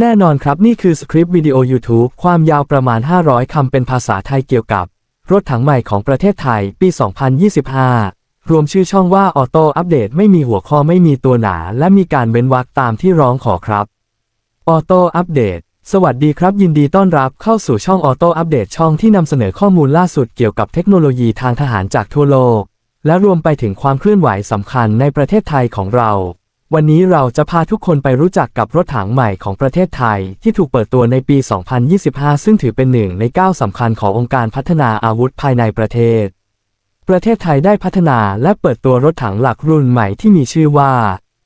แน่นอนครับนี่คือสคริปต์วิดีโอ YouTube ความยาวประมาณ 500 คำเป็นภาษาไทยเกี่ยวกับ รถถังใหม่ของประเทศไทยปี 2025 รวมชื่อช่องว่าออโต้อัปเดตไม่มีหัวข้อไม่มีตัวหนา และมีการเว้นวรรคตามที่ร้องขอครับออโต้อัปเดตสวัสดีครับ ยินดีต้อนรับเข้าสู่ช่องออโต้อัปเดตช่องที่นำเสนอข้อมูลล่าสุดเกี่ยวกับเทคโนโลยีทางทหารจากทั่วโลก และรวมไปถึงความเคลื่อนไหวสำคัญในประเทศไทยของเรา วันนี้เราจะพาทุกคนไปรู้จักกับรถถังใหม่ของประเทศไทย ที่ถูกเปิดตัวในปี 2025 ซึ่งถือเป็นหนึ่งในก้าวสำคัญขององค์การพัฒนาอาวุธภายในประเทศ ประเทศไทยได้พัฒนาและเปิดตัวรถถังหลักรุ่นใหม่ที่มีชื่อว่า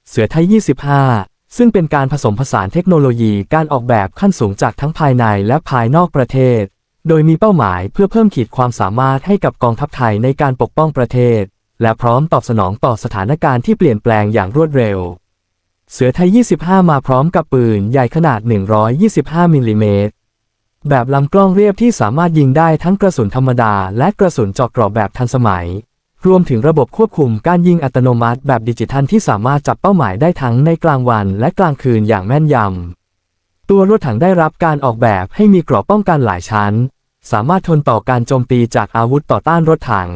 เสือไทย 25 ซึ่งเป็นการผสมผสานเทคโนโลยีการออกแบบขั้นสูงจากทั้งภายในและภายนอกประเทศ โดยมีเป้าหมายเพื่อเพิ่มขีดความสามารถให้กับกองทัพไทยในการปกป้องประเทศ และพร้อมตอบสนองต่อสถานการณ์ที่เปลี่ยนแปลงอย่างรวดเร็ว เสือไทย 25 มาพร้อมกับปืนใหญ่ขนาด 125 มิลลิเมตร แบบลำกล้องเรียบที่สามารถยิงได้ทั้งกระสุนธรรมดา และกระสุนเจาะกรอบแบบทันสมัย รวมถึงระบบควบคุมการยิงอัตโนมัติแบบดิจิทัลที่สามารถจับเป้าหมายได้ทั้งในกลางวันและกลางคืนอย่างแม่นยำ ตัวรถถังได้รับการออกแบบให้มีกรอบป้องกันหลายชั้น สามารถทนต่อการโจมตีจากอาวุธต่อต้านรถถัง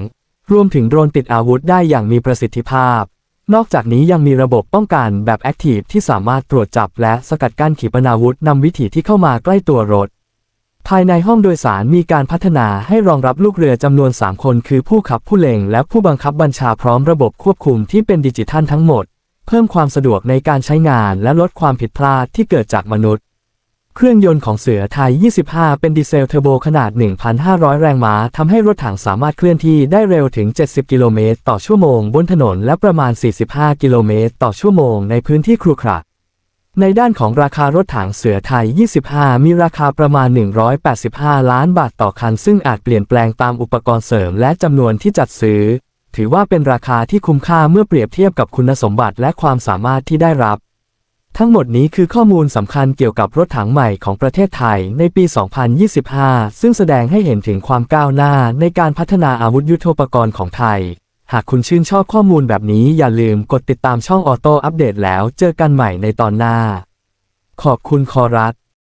รวมถึงโดรนติดอาวุธได้อย่างมีประสิทธิภาพ นอกจากนี้ยังมีระบบป้องกันแบบแอคทีฟที่สามารถตรวจจับและสกัดกั้นขีปนาวุธนำวิถีที่เข้ามาใกล้ตัวรถ ภายในห้องโดยสารมีการพัฒนาให้รองรับลูกเรือจำนวน 3 คน คือผู้ขับผู้เล็ง และผู้บังคับบัญชาพร้อมระบบควบคุมที่เป็นดิจิทัลทั้งหมด เพิ่มความสะดวกในการใช้งานและลดความผิดพลาดที่เกิดจากมนุษย์ เครื่องยนต์ของเสือไทย 25 เป็นดีเซลเทอร์โบขนาด 1,500 แรงม้าทำให้รถถังสามารถเคลื่อนที่ได้เร็วถึง 70 กิโลเมตรต่อชั่วโมงบนถนนและประมาณ 45 กิโลเมตรต่อชั่วโมงในพื้นที่ครุขระในด้านของราคารถถังเสือไทย 25 มีราคาประมาณ 185 ล้านบาทต่อคัน ซึ่งอาจเปลี่ยนแปลงตามอุปกรณ์เสริมและจำนวนที่จัดซื้อ ถือว่าเป็นราคาที่คุ้มค่าเมื่อเปรียบเทียบกับคุณสมบัติและความสามารถที่ได้รับ ทั้งหมดนี้คือข้อมูลสำคัญเกี่ยวกับรถถังใหม่ของประเทศไทยในปี 2025 ซึ่งแสดงให้เห็นถึงความก้าวหน้าในการพัฒนาอาวุธยุทโธปกรณ์ของไทย หากคุณชื่นชอบข้อมูลแบบนี้อย่าลืมกดติดตามช่องออโต้อัปเดตแล้วเจอกันใหม่ในตอนหน้า ขอบคุณคอรัส